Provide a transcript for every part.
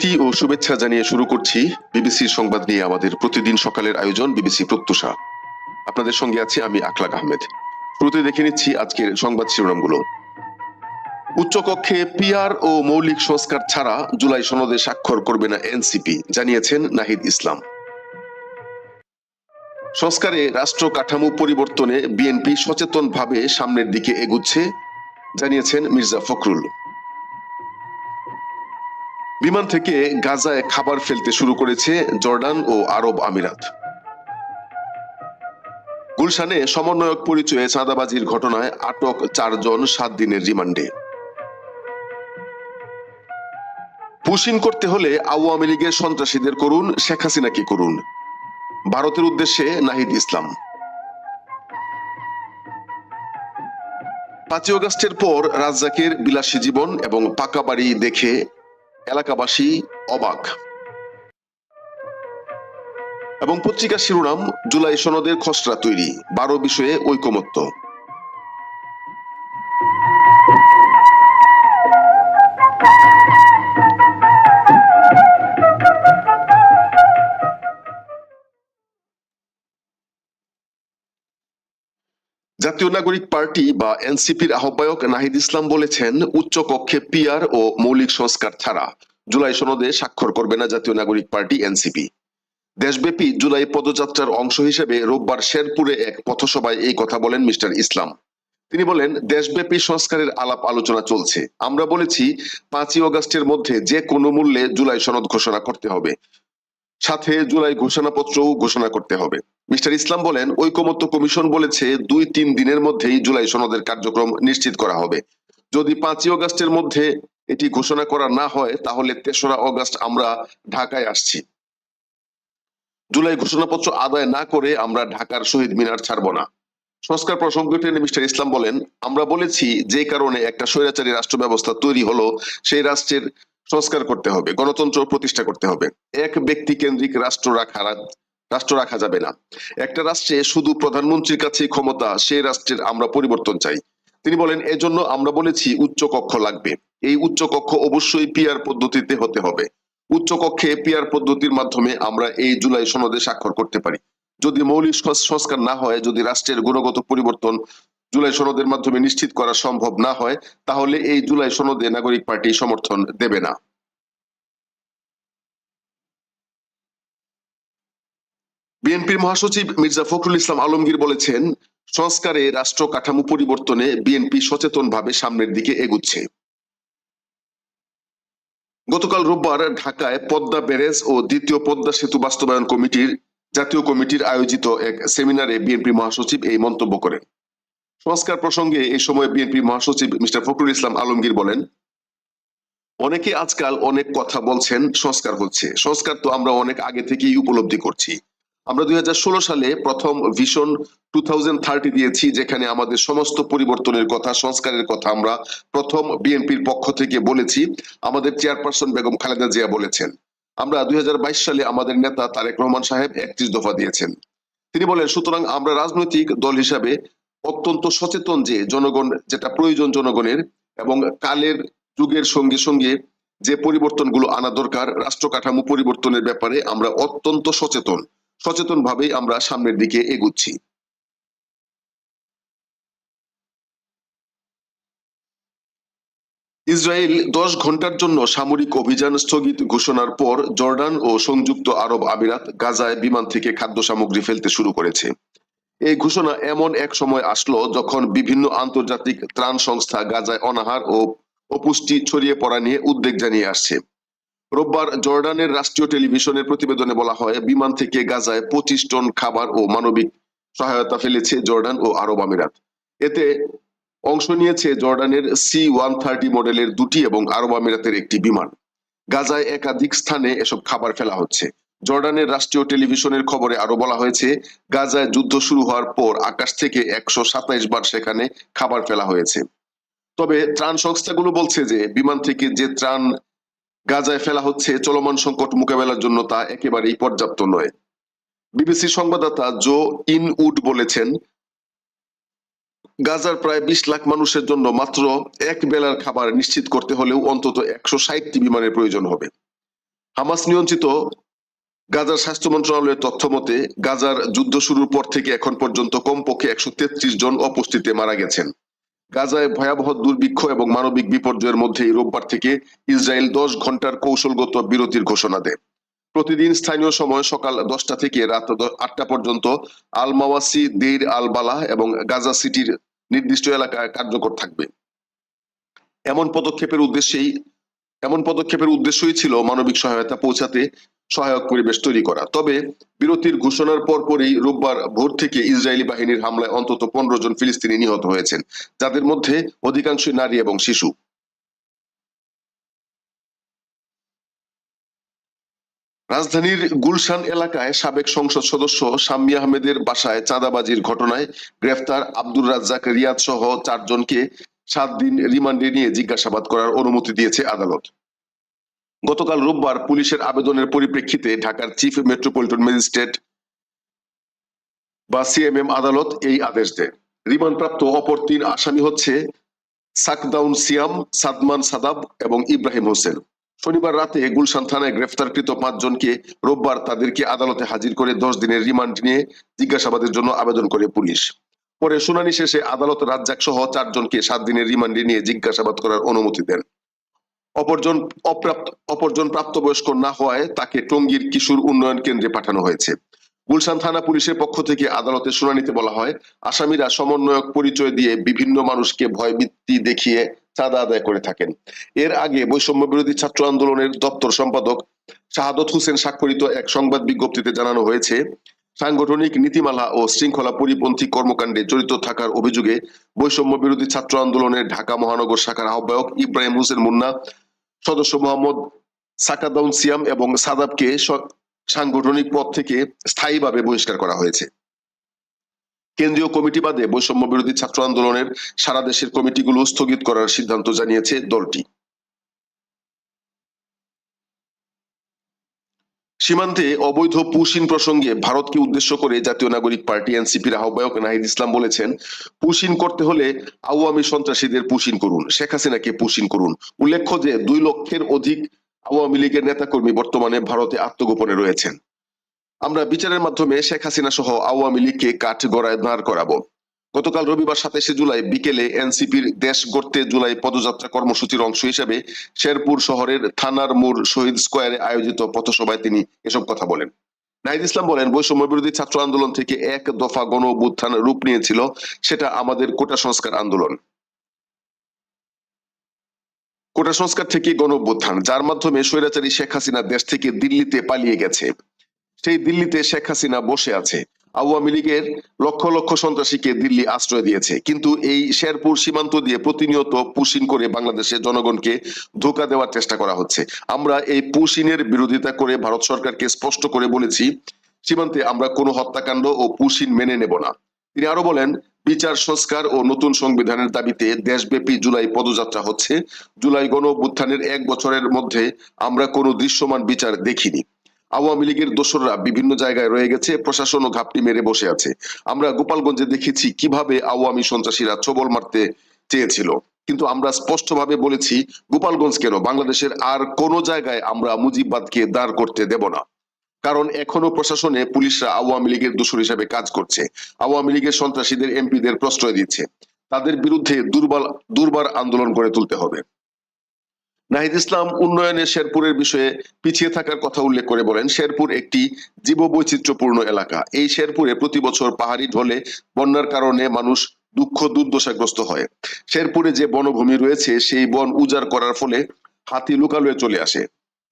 প্রীতি ও শুভেচ্ছা জানিয়ে শুরু করছি বিবিসির সংবাদ নিয়ে আমাদের প্রতিদিন সকালের আয়োজন বিবিসি প্রত্যুষা। আপনাদের সঙ্গে আছি আমি আকলাক আহমেদ। শুরুতে দেখে নিচ্ছি আজকের সংবাদ শিরোনামগুলো। উচ্চকক্ষে পিআর ও মৌলিক সংস্কার ছাড়া জুলাই সনদে স্বাক্ষর করবে না এনসিপি, জানিয়েছেন নাহিদ ইসলাম। সংস্কারে রাষ্ট্র কাঠামো পরিবর্তনে বিএনপি সচেতনভাবে সামনের দিকে এগুচ্ছে, জানিয়েছেন মির্জা ফখরুল। বিমান থেকে গাজায় খাবার ফেলতে শুরু করেছে জর্ডান ও আরব আমিরাত। গুলশানে সমন্বয়ক পরিচয়ে চাঁদাবাজির ঘটনায় আটক চারজন সাত দিনের রিমান্ডে। পুশিন করতে হলে আওয়ামী লীগের সন্ত্রাসীদের করুন, শেখ হাসিনাকে করুন। ভারতের উদ্দেশ্যে নাহিদ ইসলাম। পাঁচই অগস্টের পর রাজ্জাকের বিলাসী জীবন এবং পাকা বাড়ি দেখে এলাকাবাসী অবাক। এবং পত্রিকার শিরোনাম জুলাই সনদের খসড়া তৈরি বারো বিষয়ে ঐকমত্য। জাতীয় নাগরিক পার্টি বা এনসিপির আহ্বায়ক নাহিদ ইসলাম বলেছেন, উচ্চ কক্ষে পিআর ও মৌলিক সংস্কার ছাড়া জুলাই সনদে স্বাক্ষর করবে না জাতীয় নাগরিক পার্টি এনসিপি। দেশব্যাপী জুলাই পদযাত্রার অংশ হিসেবে রোববার শেরপুরে এক পথসভায় এই কথা বলেন মিস্টার ইসলাম। তিনি বলেন, দেশব্যাপী সংস্কারের আলাপ আলোচনা চলছে। আমরা বলেছি, পাঁচই অগস্টের মধ্যে যে কোনো মূল্যে জুলাই সনদ ঘোষণা করতে হবে। সাথে জুলাই ঘোষণাপত্রও ঘোষণা করতে হবে। মিস্টার ইসলাম বলেন, ঐকমত্য কমিশন বলেছে দুই তিন দিনের মধ্যেই জুলাই সনদের কার্যক্রম নিশ্চিত করা হবে। যদি পাঁচই অগস্টের মধ্যে এটি ঘোষণা করা না হয়, তাহলে তেসরা অগস্ট আমরা ঢাকায় আসছি। জুলাই ঘোষণাপত্র আদায় না করে আমরা ঢাকার শহীদ মিনার ছাড়ব না। সংস্কার প্রসঙ্গ টেনে মিস্টার ইসলাম বলেন, আমরা বলেছি যে কারণে একটা স্বৈরাচারী রাষ্ট্র ব্যবস্থা তৈরি হলো, সেই রাষ্ট্রের সংস্কার করতে হবে, গণতন্ত্র প্রতিষ্ঠা করতে হবে। এক ব্যক্তি কেন্দ্রিক রাষ্ট্র রাখা রাষ্ট্র রাখা যাবে না। একটা রাষ্ট্রে শুধু প্রধানমন্ত্রীর কাছে ক্ষমতা, সেই রাষ্ট্রের আমরা পরিবর্তন চাই। তিনি বলেন, এজন্য আমরা বলেছি উচ্চ কক্ষ লাগবে। এই উচ্চ কক্ষ অবশ্যই পিআর পদ্ধতিতে হতে হবে। উচ্চ কক্ষে পিআর পদ্ধতির মাধ্যমে আমরা এই জুলাই সনদে স্বাক্ষর করতে পারি। যদি মৌলিক সংস্কার না হয়, যদি রাষ্ট্রের গুণগত পরিবর্তন জুলাই সনদের মাধ্যমে নিশ্চিত করা সম্ভব না হয়, তাহলে এই জুলাই সনদে নাগরিক পার্টি সমর্থন দেবে না। বিএনপির মহাসচিব মির্জা ফখরুল ইসলাম আলমগীর বলেছেন, সংস্কারে রাষ্ট্র কাঠামো পরিবর্তনে বিএনপি সচেতনভাবে সামনের দিকে এগুচ্ছে। গতকাল রোববার ঢাকায় পদ্মা ব্যারেজ ও দ্বিতীয় পদ্মা সেতু বাস্তবায়ন কমিটির জাতীয় কমিটির আয়োজিত এক সেমিনারে বিএনপি মহাসচিব এই মন্তব্য করেন। সংস্কার প্রসঙ্গে এই সময় বিএনপি মহাসচিব মিস্টার ফখরুল ইসলাম আলমগীর বলেন, অনেকে আজকাল অনেক কথা বলছেন, সংস্কার হচ্ছে। সংস্কার তো আমরা অনেক আগে থেকেই উপলব্ধি করছি। আমরা দুই হাজার ষোলো সালে প্রথম ভিশন টু থার্টি দিয়েছি, যেখানে আমাদের সমস্ত পরিবর্তনের কথা, সংস্কারের কথা আমরা প্রথম বিএনপির পক্ষ থেকে বলেছি। আমাদের চেয়ারপারসন বেগম খালেদা জিয়া বলেছেন। আমরা দুই হাজার বাইশ সালে আমাদের নেতা তারেক রহমান সাহেব একত্রিশ দফা দিয়েছেন। তিনি বলেন, সুতরাং আমরা রাজনৈতিক দল হিসাবে অত্যন্ত সচেতন যে জনগণ, যেটা প্রয়োজন জনগণের এবং কালের যুগের সঙ্গে সঙ্গে যে পরিবর্তনগুলো আনা দরকার রাষ্ট্র কাঠামো পরিবর্তনের ব্যাপারে আমরা অত্যন্ত সচেতন। সচেতন ভাবেই আমরা সামনের দিকে এগুচ্ছি। ইসরায়েল দশ ঘণ্টার জন্য সামরিক অভিযান স্থগিত ঘোষণার পর জর্ডান ও সংযুক্ত আরব আমিরাত গাজায় বিমান থেকে খাদ্য সামগ্রী ফেলতে শুরু করেছে। এই ঘোষণা এমন এক সময় আসলো যখন বিভিন্ন আন্তর্জাতিক ত্রাণ সংস্থা গাজায় অনাহার ও অপুষ্টি ছড়িয়ে পড়া নিয়ে উদ্বেগ জানিয়ে আসছে। রোববার জর্ডানের রাষ্ট্রীয় টেলিভিশনের প্রতিবেদনে বলা হয়, বিমান থেকে গাজায় পঁচিশ টন খাবার ও মানবিক সহায়তা ফেলেছে জর্ডান ও আরব আমিরাত। এতে অংশ নিয়েছে জর্ডানের সি ওয়ান থার্টি মডেলের দুটি এবং আরব আমিরাতের একটি বিমান। গাজায় একাধিক স্থানে এসব খাবার ফেলা হচ্ছে। জর্ডানের রাষ্ট্রীয় টেলিভিশনের খবরে আরও বলা হয়েছে, গাজায় যুদ্ধ শুরু হওয়ার পর আকাশ থেকে একশো সাতাইশ বার সেখানে খাবার ফেলা হয়েছে। তবে ত্রাণ সংস্থাগুলো বলছে যে, বিমান থেকে যে ত্রাণ গাজায় ফেলা হচ্ছে চলমান সংকট মোকাবেলার জন্য তা একেবারেই পর্যাপ্ত নয়। বিবিসি সংবাদদাতা জো ইনউড বলেছেন, গাজার প্রায় বিশ লাখ মানুষের জন্য মাত্র এক বেলার খাবার নিশ্চিত করতে হলেও অন্তত একশো ষাটটি বিমানের প্রয়োজন হবে। হামাস নিয়ন্ত্রিত গাজার স্বাস্থ্য মন্ত্রণালয়ের তথ্য মতে, গাজার যুদ্ধ শুরুর পর থেকে এখন পর্যন্ত কমপক্ষে একশো তেত্রিশ জন অপুষ্টিতে মারা গেছেন। গাজায় ভয়াবহ দুর্ভিক্ষ এবং মানবিক বিপর্যয়ের মধ্যেই রোববার থেকে ইসরায়েল দশ ঘণ্টার কৌশলগত বিরতির ঘোষণা দেয়। প্রতিদিন স্থানীয় সময় সকাল দশটা থেকে রাত আটটা পর্যন্ত আল মাওয়াসি দেইর আল বালা এবং গাজা সিটির নির্দিষ্ট এলাকায় কার্যকর থাকবে। এমন পদক্ষেপের উদ্দেশ্যেই এমন পদক্ষেপের উদ্দেশ্যই ছিল মানবিক সহায়তা পৌঁছাতে সহায়ক পরিবেশ তৈরি করা। তবে বিরতির ঘোষণার পরপরই রোববার ভোর থেকে ইসরায়েলি বাহিনীর হামলায় অন্তত পনেরো জন ফিলিস্তিনি নিহত হয়েছেন, যাদের মধ্যে অধিকাংশই নারী এবং শিশু। রাজধানীর গুলশান এলাকায় সাবেক সংসদ সদস্য শাম্মী আহমেদের বাসায় চাঁদাবাজির ঘটনায় গ্রেফতার আব্দুর রাজ্জাক রিয়াদ সহ চারজনকে সাত দিন রিমান্ডে নিয়ে জিজ্ঞাসাবাদ করার অনুমতি দিয়েছে আদালত। গতকাল রোববার পুলিশের আবেদনের পরিপ্রেক্ষিতে ঢাকার চিফ মেট্রোপলিটন ম্যাজিস্ট্রেট বা সিএমএম আদালত এই আদেশ দেয়। রিমান্ডপ্রাপ্ত অপর তিন আসামি হচ্ছে সাকদাউন সিয়াম, সাদমান সাদাব এবং ইব্রাহিম হোসেন। শনিবার রাতে গুলশান থানায় গ্রেফতারকৃত পাঁচজনকে রোববার তাদেরকে আদালতে হাজির করে দশ দিনের রিমান্ড নিয়ে জিজ্ঞাসাবাদের জন্য আবেদন করে পুলিশ। পরে শুনানি শেষে আদালত রাজ্জাক সহ চারজনকে সাত দিনের রিমান্ডে নিয়ে জিজ্ঞাসাবাদ করার অনুমতি দেন। অপরজন অপরজন প্রাপ্তবয়স্ক না হওয়ায় তাকে টঙ্গীর কিশোর উন্নয়ন কেন্দ্রে পাঠানো হয়েছে। গুলশান থানা পুলিশের পক্ষ থেকে আদালতে শুনানিতে বলা হয়, আসামিরা সমন্বয়ক পরিচয় দিয়ে বিভিন্ন মানুষকে ভয়ভীতি দেখিয়ে চাঁদা আদায় করে থাকেন। এর আগে বৈষম্য বিরোধী ছাত্র আন্দোলনের দপ্তর সম্পাদক শাহাদত হোসেন স্বাক্ষরিত এক সংবাদ বিজ্ঞপ্তিতে জানানো হয়েছে সাংগঠনিক নীতিমালা ও শৃঙ্খলা পরিপন্থী কর্মকাণ্ডে জড়িত থাকার অভিযোগে বৈষম্য বিরোধী ছাত্র আন্দোলনের ঢাকা মহানগর শাখার আহ্বায়ক ইব্রাহিম হোসেন মুন্না, সদস্য মোহাম্মদ সাকাদাউন সিয়াম এবং সাদাবকে সাংগঠনিক পদ থেকে স্থায়ীভাবে বহিষ্কার করা হয়েছে। কেন্দ্রীয় কমিটি বাদে বৈষম্য বিরোধী ছাত্র আন্দোলনের সারা দেশের কমিটিগুলো স্থগিত করার সিদ্ধান্ত জানিয়েছে দলটি। সীমান্তে অবৈধ পুশিন প্রসঙ্গে ভারতকে উদ্দেশ্য করে জাতীয় নাগরিক পার্টি এনসিপির আহ্বায়ক নাহিদ ইসলাম বলেছেন, পুশিন করতে হলে আওয়ামী সন্ত্রাসীদের পুশিন করুন, শেখ হাসিনাকে পুশিন করুন। উল্লেখ্য যে দুই লক্ষের অধিক আওয়ামী লীগের নেতাকর্মী বর্তমানে ভারতে আত্মগোপনে রয়েছেন। আমরা বিচারের মাধ্যমে শেখ হাসিনা সহ আওয়ামী লীগকে কাঠ গড়ায় দাঁড় করাবো। গতকাল রবিবার সাতাশে জুলাই বিকেলে এনসিপির দেশ গড়তে জুলাই পদযাত্রা কর্মসূচির অংশ হিসেবে শেরপুর শহরের থানার মোড় শহীদ স্কোয়ারে আয়োজিত পথসভায় তিনি এসব কথা বলেন। নাহিদ ইসলাম বলেন, বৈষম্য বিরোধী ছাত্র আন্দোলন থেকে এক দফা গণ অভ্যুত্থান রূপ নিয়েছিল, সেটা আমাদের কোটা সংস্কার আন্দোলন। কোটা সংস্কার থেকে গণ অভ্যুত্থান, যার মাধ্যমে স্বৈরাচারী শেখ হাসিনা দেশ থেকে দিল্লিতে পালিয়ে গেছে। সেই দিল্লিতে শেখ হাসিনা বসে আছে। আওয়ামী লীগের লক্ষ লক্ষ সন্ত্রাসীকে দিল্লি আশ্রয় দিয়েছে। কিন্তু এই শেরপুর সীমান্ত দিয়ে প্রতিনিয়ত পুশিন করে বাংলাদেশের জনগণকে ধোকা দেওয়ার চেষ্টা করা হচ্ছে। আমরা এই পুশিনের বিরোধিতা করে ভারত সরকারকে স্পষ্ট করে বলেছি, সীমান্তে আমরা কোনো হত্যাকাণ্ড ও পুশিন মেনে নেব না। তিনি আরও বলেন, বিচার, সংস্কার ও নতুন সংবিধানের দাবিতে দেশব্যাপী জুলাই পদযাত্রা হচ্ছে। জুলাই গণ অভ্যুত্থানের এক বছরের মধ্যে আমরা কোনো দৃশ্যমান বিচার দেখিনি। আওয়ামী লীগের দোসররা বিভিন্ন জায়গায় রয়ে গেছে, প্রশাসন ও ঘাপটি মেরে বসে আছে। আমরা গোপালগঞ্জে দেখেছি কীভাবে আওয়ামী সন্ত্রাসীরা ছবল মারতে চেয়েছিল। কিন্তু আমরা স্পষ্টভাবে বলেছি, গোপালগঞ্জ কেন? বাংলাদেশের আর কোন জায়গায় আমরা মুজিববাদকে দাঁড় করতে দেব না। কারণ এখনও প্রশাসনে পুলিশরা আওয়ামী লীগের দোষর হিসেবে কাজ করছে। আওয়ামী লীগের সন্ত্রাসীদের এমপিদের প্রশ্রয় দিচ্ছে। তাদের বিরুদ্ধে দুর্বল দুর্বার আন্দোলন গড়ে তুলতে হবে। নাহিদ ইসলাম উন্নয়নে শেরপুরের বিষয়ে পিছিয়ে থাকার কথা উল্লেখ করে বলেন, শেরপুর একটি জীববৈচিত্র্যপূর্ণ এলাকা। এই শেরপুরে প্রতি বছর পাহাড়ি ঢলে বন্যার কারণে মানুষ দুঃখ দুর্দশাগ্রস্ত হয়। শেরপুরে যে বনভূমি রয়েছে, সেই বন উজাড় করার ফলে হাতি লুকালয়ে চলে আসে।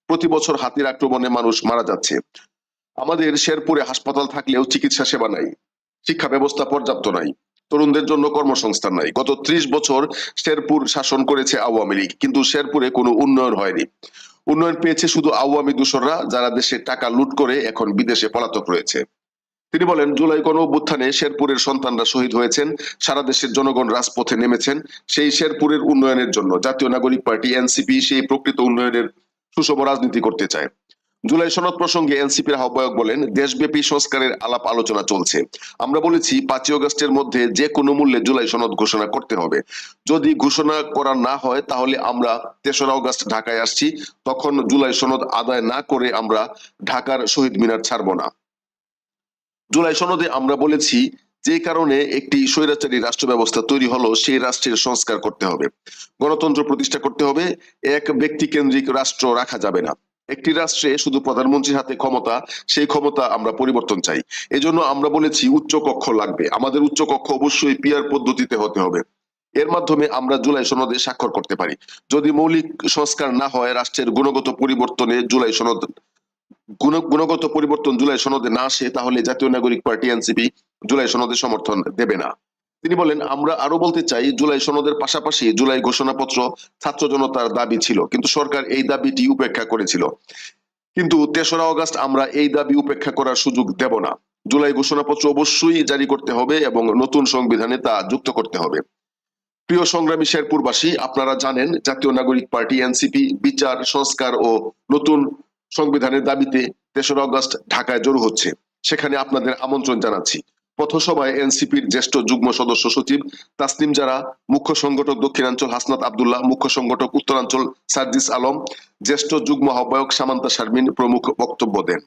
প্রতি বছর হাতির আক্রমণে মানুষ মারা যাচ্ছে। আমাদের শেরপুরে হাসপাতাল থাকলেও চিকিৎসা সেবা নাই। শিক্ষা ব্যবস্থা পর্যাপ্ত নাই। তরুণদের জন্য কর্মসংস্থান নাই। গত ত্রিশ বছর শেরপুর শাসন করেছে আওয়ামী লীগ, কিন্তু শেরপুরে কোনো উন্নয়ন হয়নি। উন্নয়ন পেয়েছে শুধু আওয়ামী দূষররা যারা দেশে টাকা লুট করে এখন বিদেশে পলাতক রয়েছে। তিনি বলেন, জুলাই গণ অভ্যুত্থানে শেরপুরের সন্তানরা শহীদ হয়েছেন, সারা দেশের জনগণ রাজপথে নেমেছেন সেই শেরপুরের উন্নয়নের জন্য। জাতীয় নাগরিক পার্টি, এনসিপি, সেই প্রকৃত উন্নয়নের সুষম রাজনীতি করতে চায়। জুলাই সনদ প্রসঙ্গে এনসিপির আহ্বায়ক বলেন, দেশব্যাপী সংস্কারের আলাপ আলোচনা চলছে। আমরা বলেছি, পাঁচই অগস্টের মধ্যে যে কোনো মূল্যে জুলাই সনদ ঘোষণা করতে হবে। যদি ঘোষণা করা না হয়, তাহলে আমরা তেসরা অগস্ট ঢাকায় আসছি। তখন জুলাই সনদ আদায় না করে আমরা ঢাকার শহীদ মিনার ছাড়ব না। জুলাই সনদে আমরা বলেছি, যে কারণে একটি স্বৈরাচারী রাষ্ট্র ব্যবস্থা তৈরি হলো, সেই রাষ্ট্রের সংস্কার করতে হবে। গণতন্ত্র প্রতিষ্ঠা করতে হবে। এক ব্যক্তি কেন্দ্রিক রাষ্ট্র রাখা যাবে না। একটি রাষ্ট্রে শুধু প্রধানমন্ত্রীর হাতে ক্ষমতা, সেই ক্ষমতা আমরা পরিবর্তন চাই। এজন্য আমরা বলেছি উচ্চ কক্ষ লাগবে। আমাদের উচ্চ কক্ষ অবশ্যই পিয়ার পদ্ধতিতে হতে হবে। এর মাধ্যমে আমরা জুলাই সনদে স্বাক্ষর করতে পারি। যদি মৌলিক সংস্কার না হয়, রাষ্ট্রের গুণগত পরিবর্তনে জুলাই সনদ গুণগত পরিবর্তন জুলাই সনদে না আসে, তাহলে জাতীয় নাগরিক পার্টি এনসিপি জুলাই সনদে সমর্থন দেবে না। তিনি বলেন আমরা আরও বলতে চাই জুলাই সনদের পাশাপাশি জুলাই ঘোষণাপত্র ছাত্র জনতার দাবি ছিল কিন্তু সরকার এই দাবিটি উপেক্ষা করেছিল। কিন্তু তেসরা অগস্ট আমরা এই দাবি উপেক্ষা করার সুযোগ দেব না। জুলাই ঘোষণাপত্র অবশ্যই জারি করতে হবে এবং নতুন সংবিধানে তা যুক্ত করতে হবে। প্রিয় সংগ্রামী শেরপুরবাসী আপনারা জানেন জাতীয় নাগরিক পার্টি এনসিপি বিচার সংস্কার ও নতুন সংবিধানের দাবিতে তেসরা অগস্ট ঢাকায় জড়ো হচ্ছে। সেখানে আপনাদের আমন্ত্রণ জানাচ্ছি। পথসভায় এনসিপির জ্যেষ্ঠ যুগ্ম সদস্য সচিব তাসনিম জারা, মুখ্য সংগঠক দক্ষিণাঞ্চল হাসনাত আবদুল্লাহ, মুখ্য সংগঠক উত্তরাঞ্চল সার্জিস আলম, জ্যেষ্ঠ যুগ্ম আহ্বায়ক সামান্তা শারমিন প্রমুখ বক্তব্য দেন।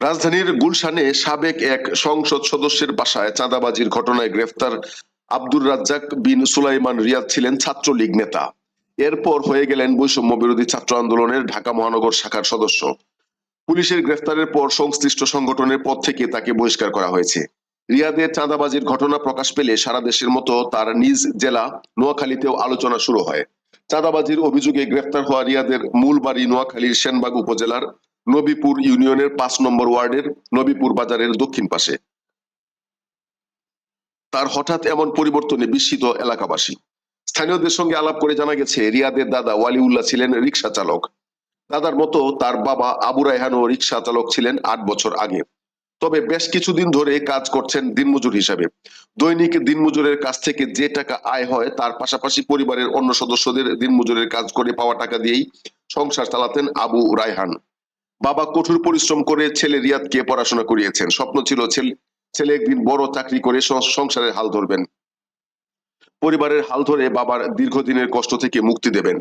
রাজধানীর গুলশানে সাবেক এক সংসদ সদস্যের বাসায় চাঁদাবাজির ঘটনায় গ্রেফতার আব্দুর রাজ্জাক বিন সুলাইমান রিয়াদ ছিলেন ছাত্রলীগ নেতা। এরপর হয়ে গেলেন বৈষম্য বিরোধী ছাত্র আন্দোলনের ঢাকা মহানগর শাখার সদস্য। পুলিশের গ্রেফতারের পর সংশ্লিষ্ট সংগঠনের পদ থেকে তাকে বহিষ্কার করা হয়েছে। রিয়াদের চাঁদাবাজির ঘটনা প্রকাশ পেলে সারা দেশের মতো তার নিজ জেলা নোয়াখালীতেও আলোচনা শুরু হয়। চাঁদাবাজির অভিযোগে গ্রেফতার হওয়া রিয়াদের মূল বাড়ি নোয়াখালীর সেনবাগ উপজেলার নবীপুর ইউনিয়নের পাঁচ নম্বর ওয়ার্ডের নবীপুর বাজারের দক্ষিণ পাশে। তার হঠাৎ এমন পরিবর্তনে বিস্মিত এলাকাবাসী। স্থানীয়দের সঙ্গে আলাপ করে জানা গেছে, রিয়াদের দাদা ওয়ালিউল্লাহ ছিলেন রিক্সা চালক। দাদার মতো তার বাবা আবু রায়হানও রিক্সা চালক ছিলেন আট বছর আগে। তবে বেশ কিছুদিন ধরে কাজ করছেন দিনমজুর হিসাবে। দৈনিক দিনমজুরের কাছ থেকে যে টাকা আয় হয়, তার পাশাপাশি পরিবারের অন্য সদস্যদের দিনমজুরের কাজ করে পাওয়া টাকা দিয়েই সংসার চালাতেন আবু রায়হান। বাবা কঠোর পরিশ্রম করে ছেলে রিয়াদকে পড়াশোনা করিয়েছেন। স্বপ্ন ছিল ছেলে ছেলে একদিন বড় চাকরি করে সংসারের হাল ধরবেন। পরিবারের হাল ধরে বাবার দীর্ঘদিনের কষ্ট থেকে মুক্তি দেবেন।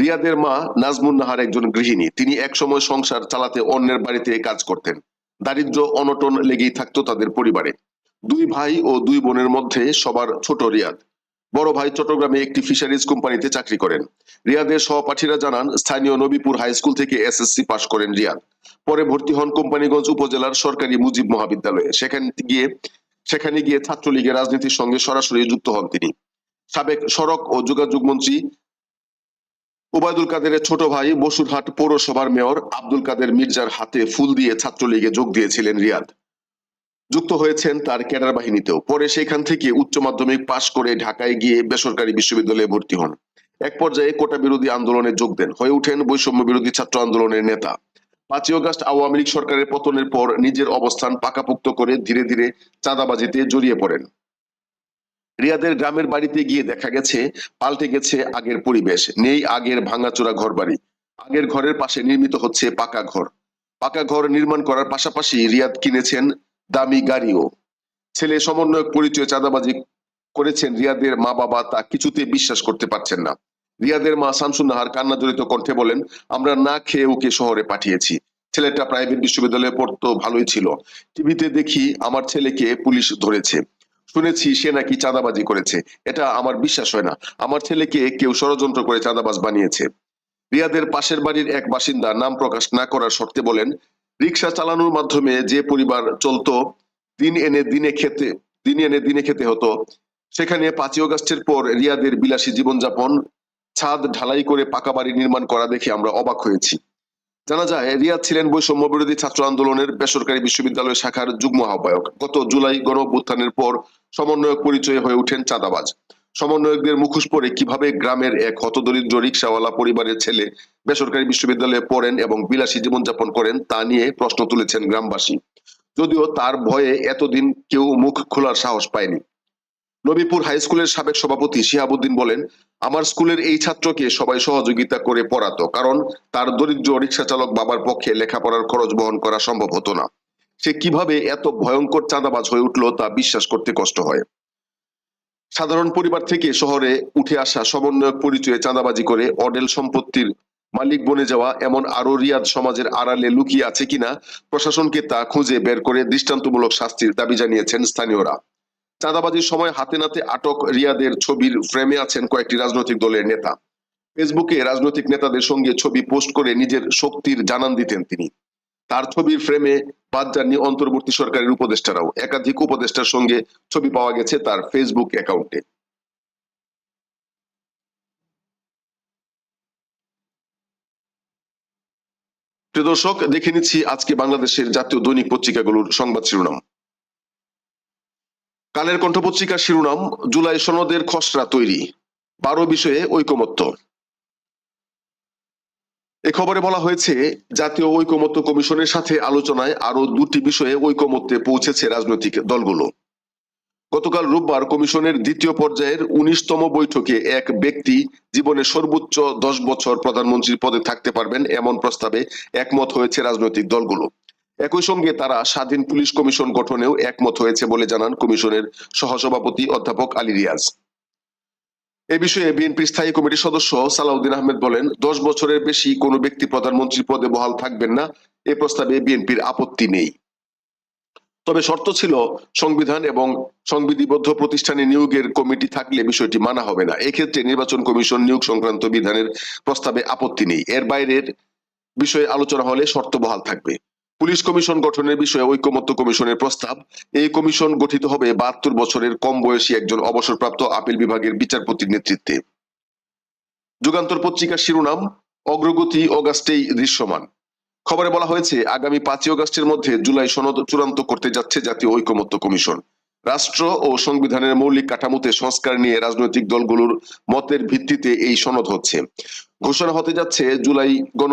রিয়াদের মা নাজমুন নাহার একজন গৃহিণী। তিনি একসময় সংসার চালাতে অন্যের বাড়িতে কাজ করতেন। দারিদ্র অনটন লেগেই থাকতো তাদের পরিবারে। দুই ভাই ও দুই বোনের মধ্যে সবার ছোট রিয়াদ। বড় ভাই চট্টগ্রামে একটি ফিশারিজ কোম্পানিতে চাকরি করেন। রিয়াদের সহপাঠীরা জানান, স্থানীয় নবীপুর হাই স্কুল থেকে এসএসসি পাশ করেন রিয়াদ। পরে ভর্তি হন কোম্পানিগঞ্জ উপজেলার সরকারি মুজিব মহাবিদ্যালয়ে। সেখানে গিয়ে সেখানে গিয়ে ছাত্রলীগের রাজনীতির সঙ্গে সরাসরি যুক্ত হন তিনি। সাবেক সড়ক ও যোগাযোগ মন্ত্রী ওবায়দুল কাদেরের ছোট ভাই বসুরহাট পৌরসভার মেয়র আব্দুল কাদের মির্জার হাতে ফুল দিয়ে ছাত্রলীগে যোগ দিয়েছিলেন রিয়াদ। যুক্ত হয়েছেন তার ক্যাডার বাহিনীতেও। পরে সেখান থেকে উচ্চ মাধ্যমিক পাশ করে ঢাকায় গিয়ে বেসরকারি বিশ্ববিদ্যালয়ে ভর্তি হন। এক পর্যায়ে কোটা বিরোধী আন্দোলনে যোগ দেন। হয়ে ওঠেন বৈষম্য বিরোধী ছাত্র আন্দোলনের নেতা। পাঁচই অগস্ট আওয়ামী লীগ সরকারের পতনের পর নিজের অবস্থান পাকাপোক্ত করে ধীরে ধীরে চাঁদাবাজিতে জড়িয়ে পড়েন। রিয়াদের গ্রামের বাড়িতে গিয়ে দেখা গেছে, পাল্টে গেছে আগের পরিবেশ। নেই আগের ভাঙাচোরা ঘর বাড়ি আগের ঘরের পাশে নির্মিত হচ্ছে পাকা ঘর। পাকা ঘর নির্মাণ করার পাশাপাশি রিয়াদ কিনেছেন দামি গাড়িও। ছেলে সমন্বয়ক পরিচয় চাঁদাবাজি করেছেন রিয়াদের মা বাবা তা কিছুতে বিশ্বাস করতে পারছেন না। রিয়াদের মা শামসুন নাহার কান্না জড়িত কণ্ঠে বলেন, আমরা না খেয়ে ওকে শহরে পাঠিয়েছি। ছেলেটা প্রাইভেট বিশ্ববিদ্যালয়ে পড়তো, ভালোই ছিল। টিভিতে দেখি আমার ছেলেকে পুলিশ ধরেছে। শুনেছি সে নাকি চাঁদাবাজি করেছে। এটা আমার বিশ্বাস হয় না। আমার ছেলেকে কেউ ষড়যন্ত্র করে চাঁদাবাজ বানিয়েছে। রিয়াদের পাশের বাড়ির এক বাসিন্দা নাম প্রকাশ না করার শর্তে বলেন রিক্সা চালানোর মাধ্যমে যে পরিবার চলতো, দিন এনে দিনে খেতে, দিন এনে দিনে খেতে হতো। সেখানে পাঁচই অগাস্টের পর রিয়াদের বিলাসী জীবনযাপন ছাদ ঢালাই করে পাকা বাড়ি নির্মাণ করা দেখে আমরা অবাক হয়েছি। জানা যায়, রিয়াদ ছিলেন বৈষম্য বিরোধী ছাত্র আন্দোলনের বেসরকারি বিশ্ববিদ্যালয় শাখার যুগ্ম আহ্বায়ক। গত জুলাই গণ পর সমন্বয়ক পরিচয় হয়ে ওঠেন চাঁদাবাজ। সমন্বয়কদের মুখোশ পরে কীভাবে গ্রামের এক হতদরিদ্র রিক্সাওয়ালা পরিবারের ছেলে বেসরকারি বিশ্ববিদ্যালয়ে পড়েন এবং বিলাসী জীবনযাপন করেন, তা নিয়ে প্রশ্ন তুলেছেন গ্রামবাসী। যদিও তার ভয়ে এতদিন কেউ মুখ খোলার সাহস পায়নি। নবীপুর হাই স্কুলের সাবেক সভাপতি শিহাবুদ্দিন বলেন, আমার স্কুলের এই ছাত্রকে সবাই সহযোগিতা করে পড়াতো, কারণ তার দরিদ্র রিক্সা চালক বাবার পক্ষে লেখাপড়ার খরচ বহন করা সম্ভব হতো না। সে কীভাবে এত ভয়ঙ্কর চাঁদাবাজ হয়ে উঠল তা বিশ্বাস করতে কষ্ট হয়। সাধারণ পরিবার থেকে শহরে উঠে আসা সমন্বয়ক পরিচয়ে চাঁদাবাজি করে অডেল সম্পত্তির মালিক বনে যাওয়া এমন আরও রিয়াদ সমাজের আড়ালে লুকিয়ে আছে কিনা, প্রশাসনকে তা খুঁজে বের করে দৃষ্টান্তমূলক শাস্তির দাবি জানিয়েছেন স্থানীয়রা। চাঁদাবাজির সময় হাতে নাতে আটক রিয়াদের ছবির ফ্রেমে আছেন কয়েকটি রাজনৈতিক দলের নেতা। ফেসবুকে রাজনৈতিক নেতাদের সঙ্গে ছবি পোস্ট করে নিজের শক্তির জানান দিতেন তিনি। তার ছবির ফ্রেমে বাদ যাননি অন্তর্বর্তী সরকারের উপদেষ্টারাও। একাধিক উপদেষ্টার সঙ্গে ছবি পাওয়া গেছে তার ফেসবুক অ্যাকাউন্টে। প্রিয় দর্শক, দেখে নিচ্ছি আজকে বাংলাদেশের জাতীয় দৈনিক পত্রিকাগুলোর সংবাদ শিরোনাম। কালের কণ্ঠ পত্রিকার শিরোনাম, জুলাই সনদের খসড়া তৈরি, বারো বিষয়ে ঐকমত্য। এ খবরে বলা হয়েছে, জাতীয় ঐকমত্য কমিশনের সাথে আলোচনায় আরও দুটি বিষয়ে ঐকমত্যে পৌঁছেছে রাজনৈতিক দলগুলো। গতকাল রোববার কমিশনের দ্বিতীয় পর্যায়ের উনিশতম বৈঠকে এক ব্যক্তি জীবনে সর্বোচ্চ দশ বছর প্রধানমন্ত্রীর পদে থাকতে পারবেন এমন প্রস্তাবে একমত হয়েছে রাজনৈতিক দলগুলো। একই সঙ্গে তারা স্বাধীন পুলিশ কমিশন গঠনেও একমত হয়েছে বলে জানান কমিশনের সহসভাপতি অধ্যাপক আলী রিয়াজ। এ বিষয়ে বিএনপির স্থায়ী কমিটির সদস্য সালাউদ্দিন আহমেদ বলেন, দশ বছরের বেশি কোনো ব্যক্তি প্রধানমন্ত্রীর পদে বহাল থাকবেন না, এ প্রস্তাবে বিএনপির আপত্তি নেই। তবে শর্ত ছিল সংবিধান এবং সংবিধিবদ্ধ প্রতিষ্ঠানে নিয়োগের কমিটি থাকলে বিষয়টি মানা হবে না। এক্ষেত্রে নির্বাচন কমিশন নিয়োগ সংক্রান্ত বিধানের প্রস্তাবে আপত্তি নেই। এর বাইরের বিষয়ে আলোচনা হলে শর্ত বহাল থাকবে। পুলিশ কমিশন গঠনের বিষয়ে ঐকমত্য কমিশনের প্রস্তাব। এই কমিশন গঠিত হবে বাহাত্তর বছরের কম বয়সী একজন অবসরপ্রাপ্ত আপিল বিভাগের বিচারপতির নেতৃত্বে। যুগান্তর পত্রিকার শিরোনাম, অগ্রগতি অগাস্টেই দৃশ্যমান। খবরে বলা হয়েছে, আগামী পাঁচই অগাস্টের মধ্যে জুলাই সনদ চূড়ান্ত করতে যাচ্ছে জাতীয় ঐকমত্য কমিশন। রাষ্ট্র ও সংবিধানের মৌলিক কাঠামোতে সংস্কার নিয়ে রাজনৈতিক দলগুলোর মতের ভিত্তিতে এই সনদ হচ্ছে। ঘোষণা হতে যাচ্ছে জুলাই গণ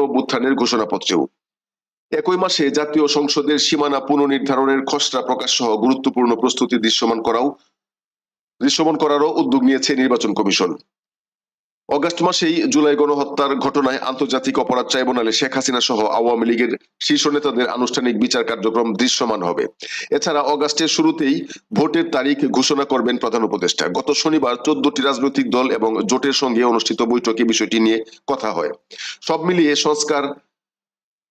ঘোষণাপত্রেও। একই মাসে জাতীয় সংসদের সীমানা পুনর্নির্ধারণের খসড়া প্রকাশ সহ গুরুত্বপূর্ণ প্রস্তুতি দৃশ্যমান করাও, দৃশ্যমান করারও উদ্যোগ নিয়েছে নির্বাচন কমিশন। অগাস্ট মাসেই জুলাই গণহত্যার ঘটনায় আন্তর্জাতিক অপরাধ ট্রাইব্যুনালে শেখ হাসিনা সহ আওয়ামী লীগের শীর্ষ নেতাদের আনুষ্ঠানিক বিচার কার্যক্রম দৃশ্যমান হবে। এছাড়া অগাস্টের শুরুতেই ভোটের তারিখ ঘোষণা করবেন প্রধান উপদেষ্টা। গত শনিবার চোদ্দটি রাজনৈতিক দল এবং জোটের সঙ্গে অনুষ্ঠিত বৈঠকে বিষয়টি নিয়ে কথা হয়। সব মিলিয়ে সংস্কার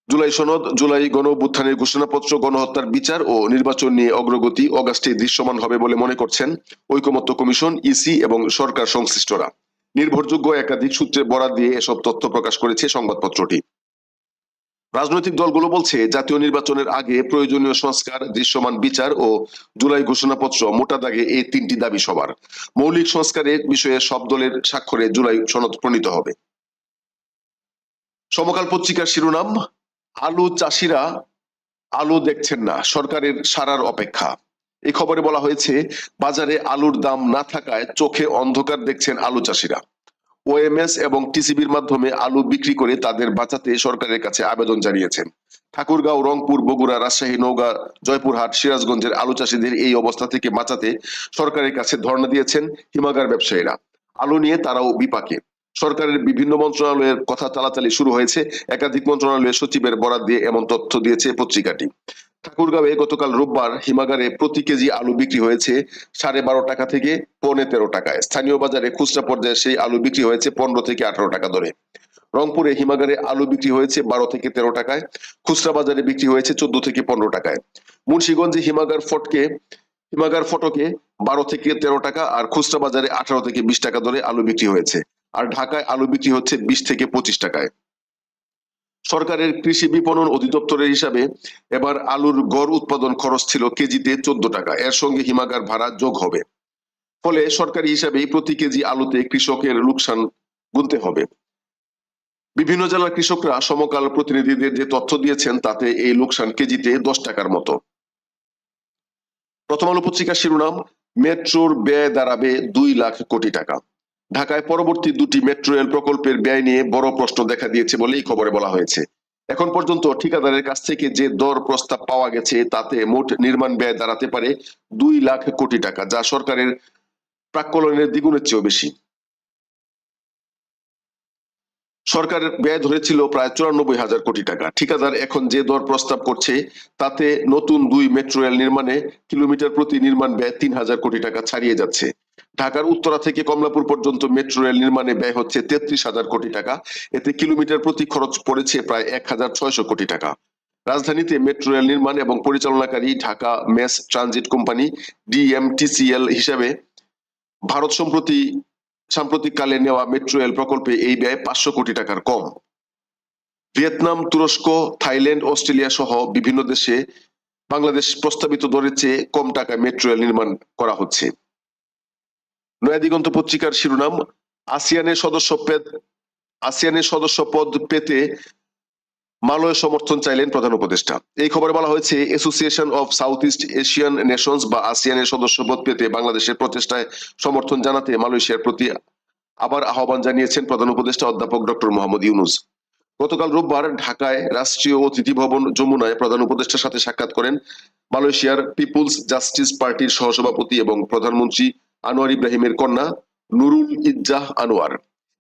জুলাই সনদ, জুলাই গণ অভ্যুত্থানের ঘোষণাপত্র, গণহত্যার বিচার ও নির্বাচন নিয়ে অগ্রগতি অগাস্টে দৃশ্যমান হবে বলে মনে করছেন ঐকমত্য কমিশন, ইসি এবং সরকার সংশ্লিষ্টরা। নির্ভরযোগ্য একাধিক সূত্রে বরাদ দিয়ে এসব তথ্য প্রকাশ করেছে সংবাদপত্রটি। রাজনৈতিক দলগুলো বলছে, জাতীয় নির্বাচনের আগে প্রয়োজনীয় সংস্কার, দৃশ্যমান বিচার ও জুলাই ঘোষণাপত্র মোটা দাগে এই তিনটি দাবি সবার। মৌলিক সংস্কারের বিষয়ে সব দলের স্বাক্ষরে জুলাই সনদ প্রণীত হবে। সমকাল পত্রিকার শিরোনাম আলু চাষিরা আলু দেখছেন না, সরকারের সারার অপেক্ষা। এই খবরে বলা হয়েছে, বাজারে আলুর দাম না থাকায় চোখে অন্ধকার দেখছেন আলু চাষিরা। ওএমএস এবং টিসিবির মাধ্যমে আলু বিক্রি করে তাদের বাঁচাতে সরকারের কাছে আবেদন জানিয়েছেন। ঠাকুরগাঁও, রংপুর, বগুড়া, রাজশাহী, নওগাঁ, জয়পুরহাট, সিরাজগঞ্জের আলু চাষিদের এই অবস্থা থেকে বাঁচাতে সরকারের কাছে ধর্ণা দিয়েছেন হিমাগার ব্যবসায়ীরা। আলু নিয়ে তারাও বিপাকে। সরকারের বিভিন্ন মন্ত্রণালয়ের কথা চালাচালি শুরু হয়েছে। একাধিক মন্ত্রণালয়ের সচিবের বরাদ দিয়ে এমন তথ্য দিয়েছে পত্রিকাটি। ঠাকুরগাঁওয়ে গতকাল রোববার হিমাগারে প্রতি কেজি আলু বিক্রি হয়েছে সাড়ে বারো টাকা থেকে পৌনে তেরো টাকায়। স্থানীয় বাজারে খুচরা পর্যায়ে সেই আলু বিক্রি হয়েছে পনেরো থেকে আঠারো টাকা দরে। রংপুরে হিমাগারে আলু বিক্রি হয়েছে বারো থেকে তেরো টাকায়। খুচরা বাজারে বিক্রি হয়েছে চোদ্দ থেকে পনেরো টাকায়। মুন্সীগঞ্জে হিমাগার ফটকে হিমাগার ফটকে বারো থেকে তেরো টাকা আর খুচরা বাজারে আঠারো থেকে বিশ টাকা দরে আলু বিক্রি হয়েছে। আর ঢাকায় আলু বিক্রি হচ্ছে বিশ থেকে পঁচিশ টাকায়। সরকারের কৃষি বিপণন অধিদপ্তরের হিসাবে এবার আলুর গড় উৎপাদন খরচ ছিল কেজিতে চোদ্দ টাকা। এর সঙ্গে হিমাগার ভাড়া যোগ হবে। ফলে সরকারি হিসাবে প্রতি কেজি আলুতে কৃষকের লোকসান গুনতে হবে। বিভিন্ন জেলার কৃষকরা সমকাল প্রতিনিধিদের যে তথ্য দিয়েছেন, তাতে এই লোকসান কেজিতে দশ টাকার মতো। প্রথম আলো পত্রিকার শিরোনাম, মেট্রোর ব্যয় দাঁড়াবে দুই লাখ কোটি টাকা। ঢাকায় পরবর্তী দুটি মেট্রো রেল প্রকল্পের ব্যয় নিয়ে বড় প্রশ্ন দেখা দিয়েছে বলেই খবরে বলা হয়েছে। এখন পর্যন্ত ঠিকাদারের কাছ থেকে যে দর প্রস্তাব পাওয়া গেছে, তাতে মোট নির্মাণ ব্যয় দাঁড়াতে পারে দুই লাখ কোটি টাকা, যা সরকারের প্রাক্কলনের দ্বিগুণের চেয়েও বেশি। সরকার ব্যয় ধরেছিল প্রায় চুরানব্বই হাজার কোটি টাকা। ঠিকাদার এখন যে দর প্রস্তাব করছে, তাতে নতুন দুই মেট্রো রেল নির্মাণে কিলোমিটার প্রতি নির্মাণ ব্যয় তিন হাজার কোটি টাকা ছাড়িয়ে যাচ্ছে। ঢাকার উত্তরা থেকে কমলাপুর পর্যন্ত মেট্রো রেল নির্মাণে ব্যয় হচ্ছে তেত্রিশ হাজার কোটি টাকা। এতে কিলোমিটার প্রতি খরচ পড়েছে প্রায় এক হাজার ছয়শো কোটি টাকা। রাজধানীতে মেট্রো রেল নির্মাণ এবং পরিচালনাকারী Dhaka mass transit company DMTCL হিসাবে ভারত সম্প্রতি সাম্প্রতিককালে নেওয়া মেট্রো রেল প্রকল্পে এই ব্যয় পাঁচশো কোটি টাকার কম। ভিয়েতনাম, তুরস্ক, থাইল্যান্ড, অস্ট্রেলিয়া সহ বিভিন্ন দেশে বাংলাদেশ প্রস্তাবিত দরের চেয়ে কম টাকায় মেট্রো রেল নির্মাণ করা হচ্ছে। নয়াদিগন্ত পত্রিকার শিরোনাম, আসিয়ানের সদস্য আসিয়ানের সদস্য পদ পেতে মালয় সমর্থন চাইলেন প্রধান উপদেষ্টা। এই খবরে বলা হয়েছে association of South East Asian nations বা আসিয়ানের সদস্যপদ পেতে বাংলাদেশের প্রচেষ্টায় সমর্থন জানাতে মালয়েশিয়ার প্রতি আবার আহ্বান জানিয়েছেন প্রধান উপদেষ্টা অধ্যাপক ডক্টর মোহাম্মদ ইউনুস। গতকাল রোববার ঢাকায় রাষ্ট্রীয় অতিথি ভবন যমুনায় প্রধান উপদেষ্টার সাথে সাক্ষাৎ করেন মালয়েশিয়ার পিপুলস জাস্টিস পার্টির সহসভাপতি এবং প্রধানমন্ত্রী আনোয়ার ইব্রাহিমের কন্যা নুরুল ইজ্জাহ আনোয়ার।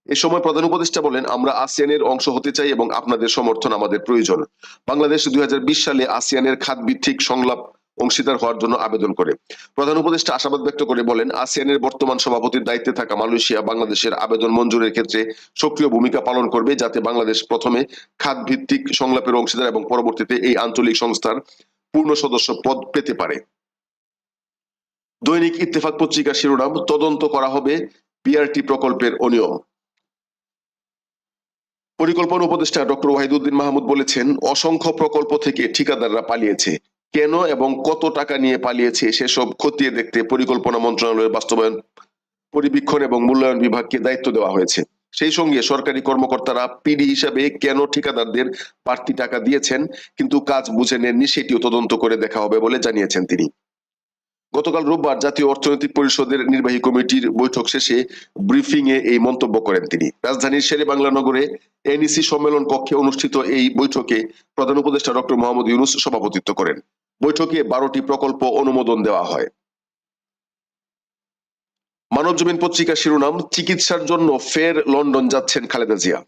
এ সময় প্রধান উপদেষ্টা বলেন, আমরা আসিয়ানের অংশ হতে চাই এবং আপনাদের সমর্থন আমাদের প্রয়োজন। বাংলাদেশ দুই হাজার বিশ সালে আসিয়ানের খাত ভিত্তিক সংলাপ অংশীদার হওয়ার জন্য আবেদন করে। প্রধান উপদেষ্টা আশাবাদ ব্যক্ত করে বলেন, আসিয়ানের বর্তমান সভাপতির দায়িত্বে থাকা মালয়েশিয়া বাংলাদেশের আবেদন মঞ্জুরের ক্ষেত্রে সক্রিয় ভূমিকা পালন করবে যাতে বাংলাদেশ প্রথমে খাত ভিত্তিক সংলাপের অংশীদার এবং পরবর্তীতে এই আঞ্চলিক সংস্থার পূর্ণ সদস্য পদ পেতে পারে। দৈনিক ইত্তেফাক পত্রিকার শিরোনাম, তদন্ত করা হবে পিআরটি প্রকল্পের অনিয়ম। পরিকল্পনা উপদেষ্টা ডক্টর ওয়াহিদুদ্দিন মাহমুদ বলেছেন, অসংখ্য প্রকল্প থেকে ঠিকাদাররা পালিয়েছে। কেন এবং কত টাকা নিয়ে পালিয়েছে সেসব খতিয়ে দেখতে পরিকল্পনা মন্ত্রণালয়ের বাস্তবায়ন, পরিবীক্ষণ এবং মূল্যায়ন বিভাগকে দায়িত্ব দেওয়া হয়েছে। সেই সঙ্গে সরকারি কর্মকর্তারা পিডি হিসাবে কেন ঠিকাদারদের বাড়তি টাকা দিয়েছেন, কিন্তু কাজ বুঝে নেননি সেটিও তদন্ত করে দেখা হবে বলে জানিয়েছেন তিনি। গতকাল রোববার জাতীয় অর্থনৈতিক পরিষদের নির্বাহী কমিটির বৈঠক শেষে ব্রিফিং এ এই মন্তব্য করেন তিনি। রাজধানীর শেরে বাংলা নগরে এনইসি সম্মেলন কক্ষে অনুষ্ঠিত এই বৈঠকে প্রধান উপদেষ্টা ডক্টর মোহাম্মদ ইউনুস সভাপতিত্ব করেন। বৈঠকে বারোটি প্রকল্প অনুমোদন দেওয়া হয়। মানব জমিন পত্রিকার শিরোনাম, চিকিৎসার জন্য ফের লন্ডন যাচ্ছেন খালেদা জিয়া।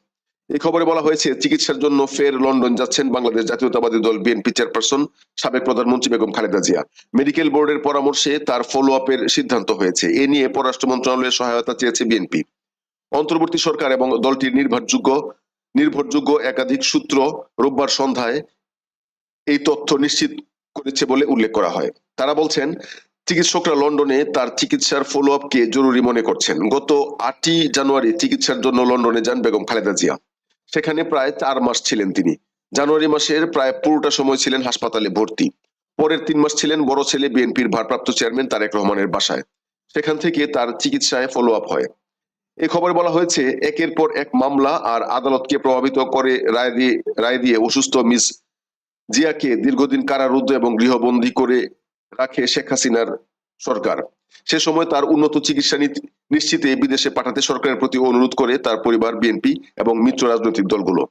এই খবরে বলা হয়েছে, চিকিৎসার জন্য ফের লন্ডন যাচ্ছেন বাংলাদেশ জাতীয়তাবাদী দল বিএনপি চেয়ারপারসন, সাবেক প্রধানমন্ত্রী বেগম খালেদা জিয়া। মেডিকেল বোর্ডের পরামর্শে তার ফলো আপের সিদ্ধান্ত হয়েছে। এ নিয়ে পররাষ্ট্র মন্ত্রণালয়ের সহায়তা চেয়েছে বিএনপি। অন্তর্বর্তী সরকার এবং দলটির নির্ভরযোগ্য নির্ভরযোগ্য একাধিক সূত্র রোববার সন্ধ্যায় এই তথ্য নিশ্চিত করেছে বলে উল্লেখ করা হয়। তারা বলছেন, চিকিৎসকরা লন্ডনে তার চিকিৎসার ফলো আপকে জরুরি মনে করছেন। গত আটই জানুয়ারি চিকিৎসার জন্য লন্ডনে যান বেগম খালেদা জিয়া। সেখানে প্রায় চার মাস ছিলেন তিনি। জানুয়ারি মাসের প্রায় পুরোটা সময় ছিলেন হাসপাতালে ভর্তি। পরের তিন মাস ছিলেন বড় ছেলে বিএনপির ভারপ্রাপ্ত চেয়ারম্যান তারেক রহমানের বাসায়। সেখান থেকে তার চিকিৎসায় ফলো আপ হয়। এই খবরে বলা হয়েছে, একের পর এক মামলা আর আদালতকে প্রভাবিত করে রায় দিয়ে রায় দিয়ে অসুস্থ মিস জিয়াকে দীর্ঘদিন কারারুদ্ধ এবং গৃহবন্দী করে রাখে শেখ হাসিনার সরকার। সে সময় তার উন্নত চিকিৎসা নীতি নিশ্চিতে বিদেশে পাঠাতে সরকারের প্রতি অনুরোধ করে তার পরিবার, বিএনপি এবং মিত্র রাজনৈতিক দলগুলো।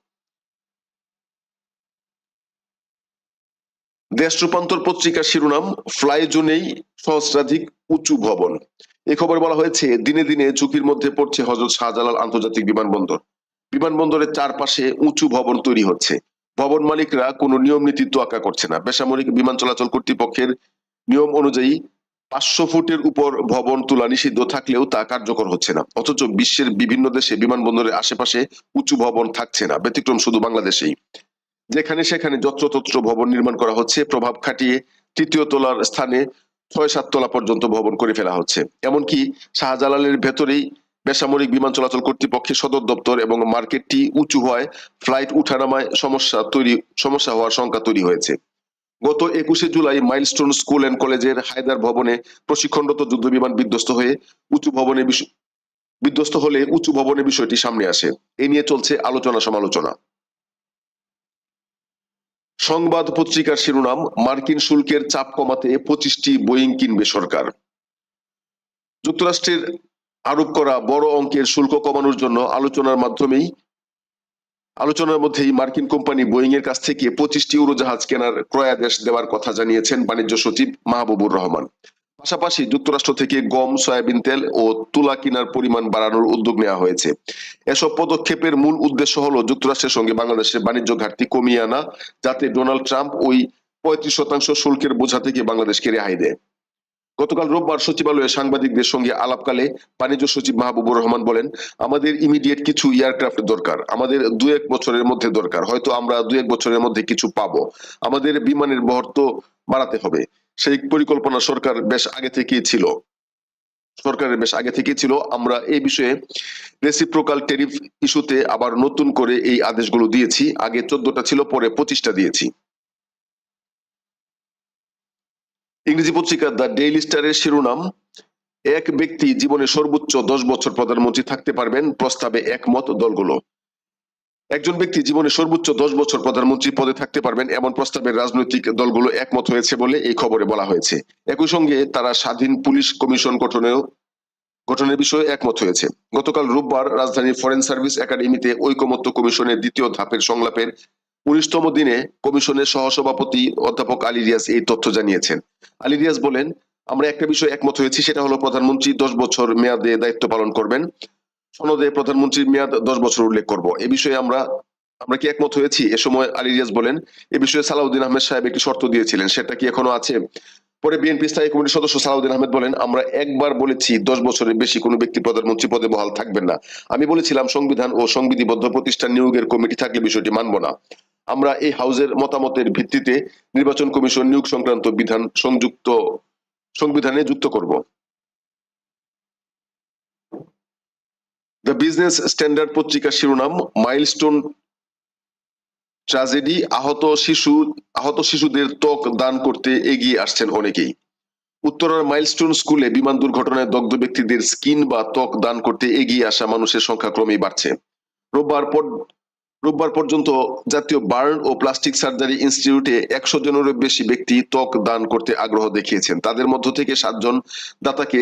দেশ রূপান্তর পত্রিকার শিরোনাম, ফ্লাই জোনেই সহস্রাধিক উঁচু ভবন। এ খবর বলা হয়েছে, দিনে দিনে ঝুঁকির মধ্যে পড়ছে হজরত শাহজালাল আন্তর্জাতিক বিমানবন্দর। বিমানবন্দরের চারপাশে উঁচু ভবন তৈরি হচ্ছে। ভবন মালিকরা কোনো নিয়ম নীতি তোয়াক্কা করছে না। বেসামরিক বিমান চলাচল কর্তৃপক্ষের নিয়ম অনুযায়ী পাঁচশো ফুটের উপর ভবন তোলা নিষিদ্ধ থাকলেও তা কার্যকর হচ্ছে না। অথচ বিশ্বের বিভিন্ন দেশে বিমানবন্দরের আশেপাশে উঁচু ভবন থাকছে না, ব্যতিক্রম শুধু বাংলাদেশেই। যেখানে সেখানে যত্রতত্র ভবন নির্মাণ করা হচ্ছে, প্রভাব খাটিয়ে তৃতীয় তলার স্থানে ছয় সাত তলা পর্যন্ত ভবন করে ফেলা হচ্ছে। এমনকি শাহজালালের ভেতরেই বেসামরিক বিমান চলাচল কর্তৃপক্ষের সদর দপ্তর এবং মার্কেটটি উঁচু হওয়ায় ফ্লাইট উঠানামায় সমস্যা তৈরি সমস্যা হওয়ার শঙ্কা তৈরি হয়েছে। গত একুশে জুলাই মাইলস্টোন স্কুল এন্ড কলেজের হায়দার ভবনে প্রশিক্ষণরত যুদ্ধ বিমান বিধ্বস্ত হয়ে উঁচু ভবনে বিধ্বস্ত হলে উঁচু ভবনের বিষয়টি সামনে আসে। এ নিয়ে চলছে আলোচনা সমালোচনা। সংবাদ পত্রিকার শিরোনাম, মার্কিন শুল্কের চাপ কমাতে পঁচিশটি বোয়িং কিনবে সরকার। যুক্তরাষ্ট্রের আরোপ করা বড় অঙ্কের শুল্ক কমানোর জন্য আলোচনার মাধ্যমেই আলোচনার মধ্যেই মার্কিন কোম্পানি বোয়িং এর কাছ থেকে পঁচিশটি উড়োজাহাজ কেনার ক্রয়াদেশ দেওয়ার কথা জানিয়েছেন বাণিজ্য সচিব মাহবুবুর রহমান। পাশাপাশি যুক্তরাষ্ট্র থেকে গম, সয়াবিন তেল ও তুলা কেনার পরিমাণ বাড়ানোর উদ্যোগ নেওয়া হয়েছে। এসব পদক্ষেপের মূল উদ্দেশ্য হলো যুক্তরাষ্ট্রের সঙ্গে বাংলাদেশের বাণিজ্য ঘাটতি কমিয়ে আনা, যাতে ডোনাল্ড ট্রাম্প ওই পঁয়ত্রিশ শতাংশ শুল্কের বোঝা থেকে বাংলাদেশকে রেহাই দেয়। গতকাল রোববার সচিবালয়ে সাংবাদিকদের সঙ্গে আলাপকালে বাণিজ্য সচিব মাহবুবুর রহমান বলেন, আমাদের ইমিডিয়েট কিছু এয়ারক্রাফট দরকার। আমাদের দু এক বছরের মধ্যে দরকার। হয়তো আমরা দু এক বছরের মধ্যে কিছু পাবো। আমাদের বিমানের বহর তো বাড়াতে হবে। সেই পরিকল্পনা সরকার বেশ আগে থেকেই ছিল। সরকারের বেশ আগে থেকেই ছিল। আমরা এই বিষয়ে রেসিপ্রোকাল টেরিফ ইস্যুতে আবার নতুন করে এই আদেশগুলো দিয়েছি। আগে চোদ্দটা ছিল, পরে পঁচিশটা দিয়েছি। ইংরেজি পত্রিকা দ্য ডেইলি স্টারের শিরোনাম, এক ব্যক্তি জীবনে সর্বোচ্চ দশ বছর প্রধানমন্ত্রী থাকতে পারবেন প্রস্তাবে একমত দলগুলো। একজন ব্যক্তি জীবনে সর্বোচ্চ দশ বছর প্রধানমন্ত্রী পদে থাকতে পারবেন এমন প্রস্তাবে রাজনৈতিক দলগুলো একমত হয়েছে বলে এই খবরে বলা হয়েছে। একই সঙ্গে তারা স্বাধীন পুলিশ কমিশন গঠনেও, গঠনের বিষয়ে একমত হয়েছে। গতকাল রোববার রাজধানীর ফরেন সার্ভিস একাডেমিতে ঐকমত্য কমিশনের দ্বিতীয় ধাপের সংলাপের উনিশতম দিনে কমিশনের সহসভাপতি অধ্যাপক আলী রিয়াজ এই তথ্য জানিয়েছেন। আলী রিয়াজ বলেন, আমরা একটা বিষয়ে একমত হয়েছি, সেটা হলো প্রধানমন্ত্রী দশ বছর মেয়াদে দায়িত্ব পালন করবেন। সনদে প্রধানমন্ত্রীর মেয়াদ দশ বছর উল্লেখ করব। এ বিষয়ে আমরা আমরা কি একমত হয়েছি? এ সময় আলী রিয়াজ বলেন, এ বিষয়ে সালাউদ্দিন আহমেদ সাহেব একটি শর্ত দিয়েছিলেন, সেটা কি এখনও আছে? পরে বিএনপি স্থায়ী কমিটির সদস্য সালাউদ্দিন আহমেদ বলেন, আমরা একবার বলেছি, দশ বছরের বেশি কোনো ব্যক্তি প্রধানমন্ত্রী পদে বহাল থাকবেন না। আমি বলেছিলাম, সংবিধান ও সংবিধিবদ্ধ প্রতিষ্ঠান নিয়োগের কমিটি থাকলে বিষয়টি মানব না। আমরা এই হাউজের মতামতের ভিত্তিতে নির্বাচন কমিশন নিয়োগ সংক্রান্ত বিধান সংযুক্ত, সংবিধানে যুক্ত করব। দ্য বিজনেস স্ট্যান্ডার্ড পত্রিকার শিরোনাম মাইলস্টোন ট্রাজেডি আহত শিশু, আহত শিশুদের ত্বক দান করতে এগিয়ে আসছেন অনেকেই। উত্তরার মাইলস্টোন স্কুলে বিমান দুর্ঘটনায় দগ্ধ ব্যক্তিদের স্কিন বা ত্বক দান করতে এগিয়ে আসা মানুষের সংখ্যা ক্রমেই বাড়ছে। রোববার রোববার পর্যন্ত জাতীয় বার্ন ও প্লাস্টিক সার্জারি ইনস্টিটিউটে একশো জনেরও বেশি ব্যক্তি ত্বক দান করতে আগ্রহ দেখিয়েছেন। তাদের মধ্য থেকে সাতজন দাতাকে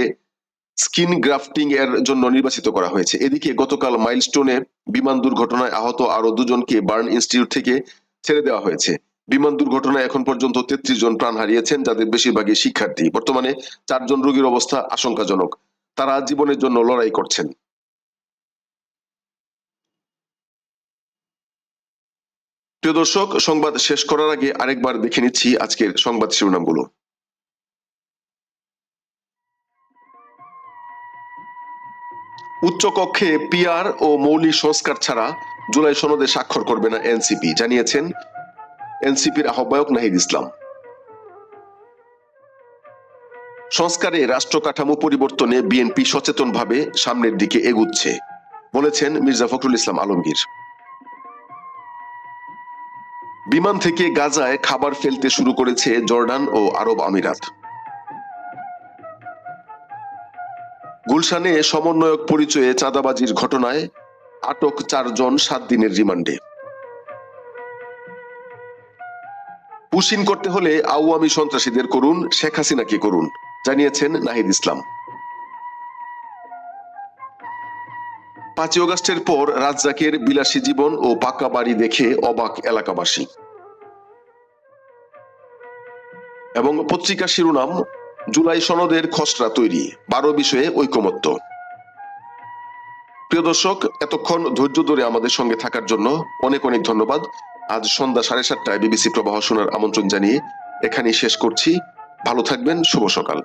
স্কিন গ্রাফটিং এর জন্য নির্বাচিত করা হয়েছে। এদিকে গতকাল মাইলস্টোনে বিমান দুর্ঘটনায় আহত আরও দুজনকে বার্ন ইনস্টিটিউট থেকে ছেড়ে দেওয়া হয়েছে। বিমান দুর্ঘটনায় এখন পর্যন্ত তেত্রিশ জন প্রাণ হারিয়েছেন, যাদের বেশিরভাগই শিক্ষার্থী। বর্তমানে চারজন রোগীর অবস্থা আশঙ্কাজনক। তারা জীবনের জন্য লড়াই করছেন। প্রিয় দর্শক, সংবাদ শেষ করার আগে আরেকবার দেখে নিচ্ছি আজকের সংবাদ শিরোনামগুলো। উচ্চকক্ষে পিআর ও মৌলিক সংস্কার ছাড়া জুলাই সনদে স্বাক্ষর করবে না এনসিপি, জানিয়েছেন এনসিপির আহ্বায়ক নাহিদ ইসলাম। সংস্কারে রাষ্ট্র কাঠামো পরিবর্তনে বিএনপি সচেতনভাবে সামনের দিকে এগুচ্ছে, বলেছেন মির্জা ফখরুল ইসলাম আলমগীর। বিমান থেকে গাজায় খাবার ফেলতে শুরু করেছে জর্ডান ও আরব আমিরাত। গুলশানে সমন্বয়ক পরিচয়ে চাঁদাবাজির ঘটনায় আটক চারজন সাত দিনের রিমান্ডে। পুশিন করতে হলে আওয়ামী সন্ত্রাসীদের করুন, শেখ হাসিনাকে করুন, জানিয়েছেন নাহিদ ইসলাম। পাঁচই অগাস্টের পর রাজ্জাকের বিলাসী জীবন ও পাকা বাড়ি দেখে অবাক এলাকাবাসী। এবং পত্রিকা শিরোনাম, জুলাই সনদের খসড়া তৈরি, বারো বিষয়ে ঐকমত্য। প্রিয় দর্শক, এতক্ষণ ধৈর্য ধরে আমাদের সঙ্গে থাকার জন্য অনেক অনেক ধন্যবাদ। আজ সন্ধ্যা সাড়ে সাতটায় বিবিসি প্রবাহ শোনার আমন্ত্রণ জানিয়ে এখানেই শেষ করছি। ভালো থাকবেন, শুভ সকাল।